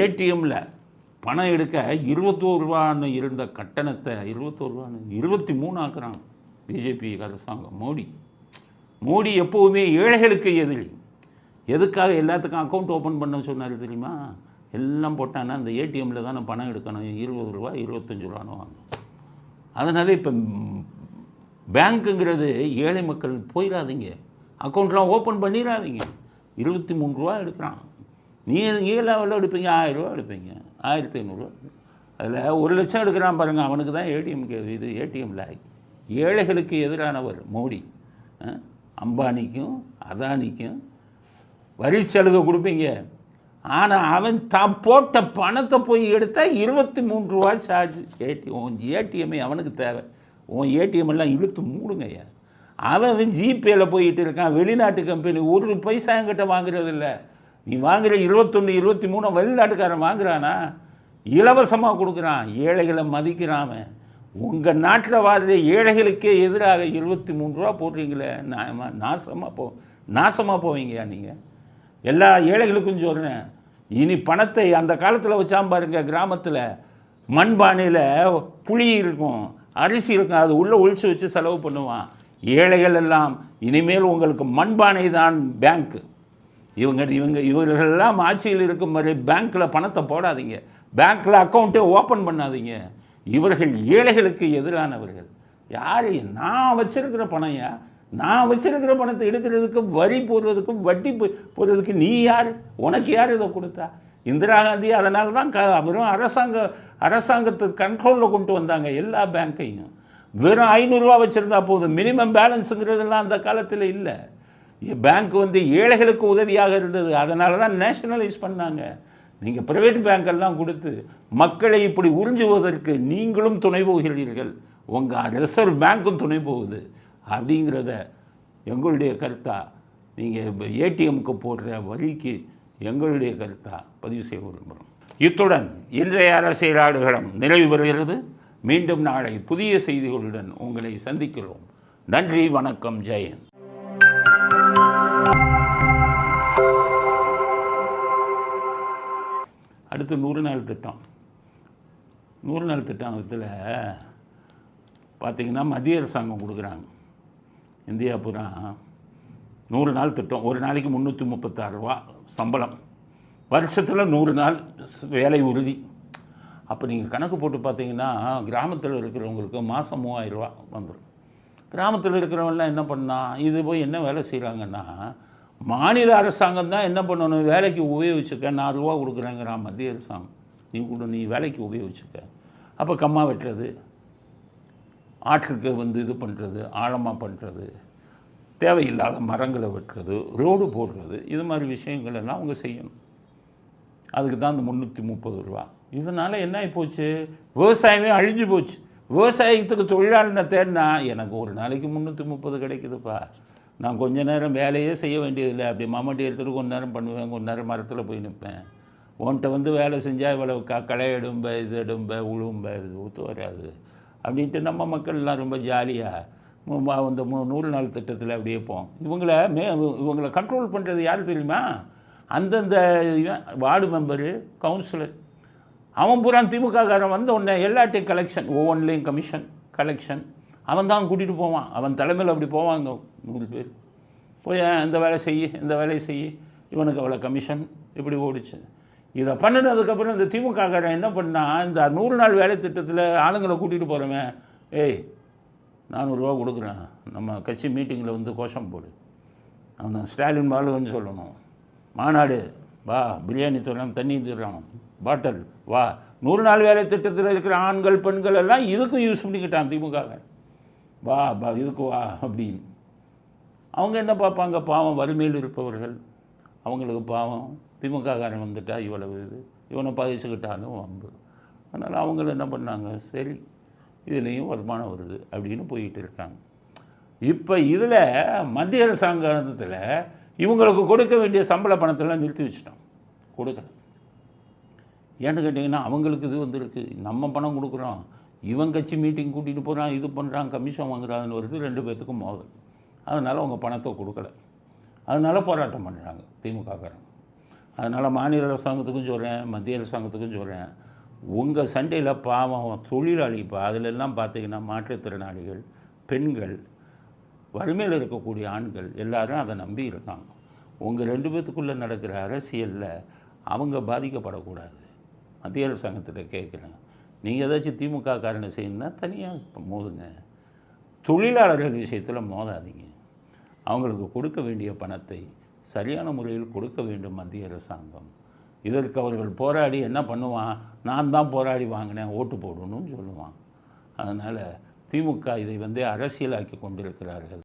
ஏடிஎம்மில் பணம் எடுக்க இருபத்தோரு ரூபான்னு இருந்த கட்டணத்தை இருபத்தோரு ரூபான்னு இருபத்தி மூணு ஆக்குறாங்க பிஜேபி அரசாங்கம். மோடி. மோடி எப்போவுமே ஏழைகளுக்கு எதிரி. எதுக்காக எல்லாத்துக்கும் அக்கௌண்ட் ஓப்பன் பண்ண சொன்னார் தெரியுமா? எல்லாம் போட்டான்னா அந்த ஏடிஎம்மில் தானே பணம் எடுக்கணும். இருபது ரூபா இருபத்தஞ்சி ரூபான்னு வாங்கணும் அதனால் இப்போ பேங்க்குங்கிறது ஏழை மக்கள் போயிடாதீங்க அக்கௌண்ட்லாம் ஓப்பன் பண்ணிடாதீங்க இருபத்தி மூணு ரூபா எடுக்கிறான் நீ நீ லெவலில் எடுப்பீங்க ஆயிரம் ரூபா எடுப்பீங்க ஆயிரத்தி ஐநூறுரூவா அதில் ஒரு லட்சம் எடுக்கிறான் பாருங்கள் அவனுக்கு தான் ஏடிஎம்க்கு இது ஏடிஎம்ல ஏழைகளுக்கு எதிரானவர் மோடி. அம்பானிக்கும் அதானிக்கும் வரி சலுகை கொடுப்பீங்க. ஆனால் அவன் தான் போட்ட பணத்தை போய் எடுத்தால் இருபத்தி மூன்று ரூபா சார்ஜ் ஏடிஎம் உன் ஏடிஎம்மே அவனுக்கு தேவை. உன் ஏடிஎம் எல்லாம் இழுத்து மூடுங்கய்யா அவன் அவன் ஜிபேல போயிட்டு இருக்கான் வெளிநாட்டு கம்பெனி ஒரு பைசா என்கிட்ட வாங்குறதில்ல நீ வாங்குற இருபத்தொன்று இருபத்தி மூணு வெளிநாட்டுக்காரன் வாங்குறானா? இலவசமாக கொடுக்குறான் ஏழைகளை மதிக்கிறான் அவன். உங்கள் நாட்டில் வாழ்ற ஏழைகளுக்கே எதிராக இருபத்தி மூணு ரூபா போடுறீங்களே நாயமா நாசமாக போ நாசமாக போவீங்கயா நீங்கள் எல்லா ஏழைகளுக்கும் சொல்கிறேன் இனி பணத்தை அந்த காலத்தில் வச்சாம் பாருங்க கிராமத்தில் மண்பானையில் புளி இருக்கும் அரிசி இருக்கும் அது உள்ளே ஒழிச்சு வச்சு செலவு பண்ணுவான். ஏழைகள் எல்லாம் இனிமேல் உங்களுக்கு மண்பானை தான் பேங்க்கு இவங்க இவங்க இவர்களெல்லாம் ஆட்சியில் இருக்கும் வரை பேங்க்கில் பணத்தை போடாதீங்க. பேங்க்கில் அக்கௌண்ட்டே ஓப்பன் பண்ணாதீங்க. இவர்கள் ஏழைகளுக்கு எதிரானவர்கள். யார்? நான் வச்சிருக்கிற பணம்யா நான் வச்சிருக்கிற பணத்தை எடுக்கிறதுக்கும் வரி போடுறதுக்கும் வட்டி போடுறதுக்கு நீ யார்? உனக்கு யார் இதை கொடுத்தா? இந்திரா காந்தி அதனால தான் க வெறும் அரசாங்க அரசாங்கத்துக்கு கண்ட்ரோலில் கொண்டு வந்தாங்க எல்லா பேங்க்கையும். வெறும் ஐநூறுரூவா வச்சுருந்தா போதும். மினிமம் பேலன்ஸுங்கிறதெல்லாம் அந்த காலத்தில் இல்லை. பேங்க் வந்து ஏழைகளுக்கு உதவியாக இருந்தது. அதனால தான் நேஷனலைஸ் பண்ணாங்க நீங்கள் ப்ரைவேட் பேங்க்கெல்லாம் கொடுத்து மக்களை இப்படி உறிஞ்சுவதற்கு நீங்களும் துணை போகிறீர்கள். உங்கள் ரிசர்வ் பேங்க்கும் துணை போகுது. அப்படிங்கிறத எங்களுடைய கருத்தா நீங்கள் ஏடிஎம்க்கு போடுற வரிக்கு எங்களுடைய கருத்தா பதிவு செய்ய விரும்புகிறோம். இத்துடன் இன்றைய அரசியல் ஆடுகளம் நிறைவு பெறுகிறது. மீண்டும் நாளை புதிய செய்திகளுடன் உங்களை சந்திக்கிறோம். நன்றி வணக்கம் ஜெயன் அடுத்து நூறு நாள் திட்டம். நூறு நாள் திட்டத்தில் பார்த்திங்கன்னா மத்திய அரசாங்கம் கொடுக்குறாங்க. இந்தியா பூரா நூறு நாள் திட்டம். ஒரு நாளைக்கு முந்நூற்றி முப்பத்தாறு ரூபா சம்பளம். வருஷத்தில் நூறு நாள் வேலை உறுதி. அப்போ நீங்கள் கணக்கு போட்டு பார்த்தீங்கன்னா கிராமத்தில் இருக்கிறவங்களுக்கு மாதம் மூவாயிரரூவா வந்துடும் கிராமத்தில் இருக்கிறவங்களாம் என்ன பண்ணால் இது போய் என்ன வேலை செய்கிறாங்கன்னா மாநில அரசாங்கம் தான் என்ன பண்ணணும்? வேலைக்கு உபயோகிச்சுக்க நாலு ரூபா கொடுக்குறேங்கிறான் மத்திய அரசாங்கம். நீ கொடு நீ வேலைக்கு உபயோகிச்சுக்க. அப்போ கம்மா வெட்டுறது. ஆற்றுக்கு வந்து இது பண்ணுறது ஆழமாக பண்ணுறது தேவையில்லாத மரங்களை வெட்டுறது ரோடு போடுறது இது மாதிரி விஷயங்கள் எல்லாம் அவங்க செய்யணும். அதுக்கு தான் இந்த முந்நூற்றி முப்பது ரூபா. இதனால் என்ன ஆகிப்போச்சு விவசாயமே அழிஞ்சு போச்சு. விவசாயத்துக்கு தொழிலாளினை தேடினா எனக்கு ஒரு நாளைக்கு முந்நூற்றி முப்பது கிடைக்குதுப்பா. நான் கொஞ்ச நேரம் வேலையே செய்ய வேண்டியதில்லை. அப்படி மாமாட்டி எடுத்துகிட்டு கொஞ்ச நேரம் பண்ணுவேன். கொஞ்ச நேரம் மரத்தில் போய் நிற்பேன் உன்கிட்ட வந்து வேலை செஞ்சால் இவ்வளவு க களை எடும்ப இது எடும்ப உழுவும்ப இது ஒத்து வராது. அப்படின்ட்டு நம்ம மக்கள்லாம் ரொம்ப ஜாலியாக அந்த நூறு நாள் திட்டத்தில் அப்படியே போம் இவங்கள மே இவங்களை கண்ட்ரோல் பண்ணுறது யார் தெரியுமா? அந்தந்த வார்டு மெம்பரு கவுன்சிலர் அவன் பூரா திமுககாரன் வந்த உடனே எல்லாட்டையும் கலெக்ஷன் ஒவ்வொன்றிலையும் கமிஷன் கலெக்ஷன் அவன் தான் கூட்டிகிட்டு போவான். அவன் தலைமையில் அப்படி போவாங்க நூறு பேர். போய் இந்த வேலை செய் இந்த வேலையை செய் இவனுக்கு அவ்வளோ கமிஷன் இப்படி ஓடிச்சு. இதை பண்ணினதுக்கப்புறம் இந்த திமுக என்ன பண்ணால் இந்த நூறு நாள் வேலை திட்டத்தில் ஆளுங்களை கூட்டிகிட்டு போகிறவன் ஏய் நானூறுரூவா கொடுக்குறேன். நம்ம கட்சி மீட்டிங்கில் வந்து கோஷம் போடு. அவனை ஸ்டாலின் பாலுன்னு சொல்லணும். மாநாடு வா பிரியாணி தரலாம் தண்ணி தர்றான் பாட்டில் வா. நூறு நாள் வேலை திட்டத்தில் இருக்கிற ஆண்கள் பெண்கள் எல்லாம் இதுக்கும் யூஸ் பண்ணிக்கிட்டான் திமுக வா பா இதுக்கு வா அப்படின்னு. அவங்க என்ன பார்ப்பாங்க? பாவம் வறுமையில் இருப்பவர்கள். அவங்களுக்கு பாவம். திமுககாரன் வந்துட்டா இவ்வளவு இது. இவனை பகிச்சுக்கிட்டாலும் வம்பு அதனால் அவங்கள என்ன பண்ணாங்க? சரி இதுலேயும் வருமானம் வருது அப்படின்னு போயிட்டு இருக்காங்க. இப்போ இதில் மத்திய அரசாங்கத்தில் இவங்களுக்கு கொடுக்க வேண்டிய சம்பள பணத்தெல்லாம் நிறுத்தி வச்சிட்டோம். கொடுக்கல. ஏன்னு கேட்டிங்கன்னா அவங்களுக்கு இது வந்துருக்கு. நம்ம பணம் கொடுக்குறோம். இவன் கட்சி மீட்டிங் கூட்டிகிட்டு போகிறான் இது பண்ணுறான் கமிஷன் வாங்குறான்னு வருது ரெண்டு பேர்த்துக்கும் மோதல் அதனால் அவங்க பணத்தை கொடுக்கல. அதனால் போராட்டம் பண்ணுறாங்க திமுகக்காரன் அதனால் மாநில அரசாங்கத்துக்கும் சொல்கிறேன் மத்திய அரசாங்கத்துக்கும் சொல்கிறேன் உங்கள் சண்டையில் பாவம் தொழிலாளி இப்போ அதிலெல்லாம் பார்த்தீங்கன்னா மாற்றுத்திறனாளிகள் பெண்கள் வறுமையில் இருக்கக்கூடிய ஆண்கள் எல்லாரும் அதை நம்பி இருக்காங்க. உங்கள் ரெண்டு பேத்துக்குள்ளே நடக்கிற அரசியலில் அவங்க பாதிக்கப்படக்கூடாது. மத்திய அரசாங்கத்திட்ட கேட்குறேன் நீங்கள் ஏதாச்சும் திமுக காரணம் செய்யணும்னா தனியாக மோதுங்க. தொழிலாளர்கள் விஷயத்தில் மோதாதீங்க. அவங்களுக்கு கொடுக்க வேண்டிய பணத்தை சரியான முறையில் கொடுக்க வேண்டும் மத்திய அரசாங்கம். இதற்கு அவர்கள் போராடி என்ன பண்ணுவான்? நான் தான் போராடி வாங்கினேன் ஓட்டு போடணும்னு சொல்லுவான். அதனால் திமுக இதை வந்து அரசியலாக்கி கொண்டிருக்கிறார்கள்.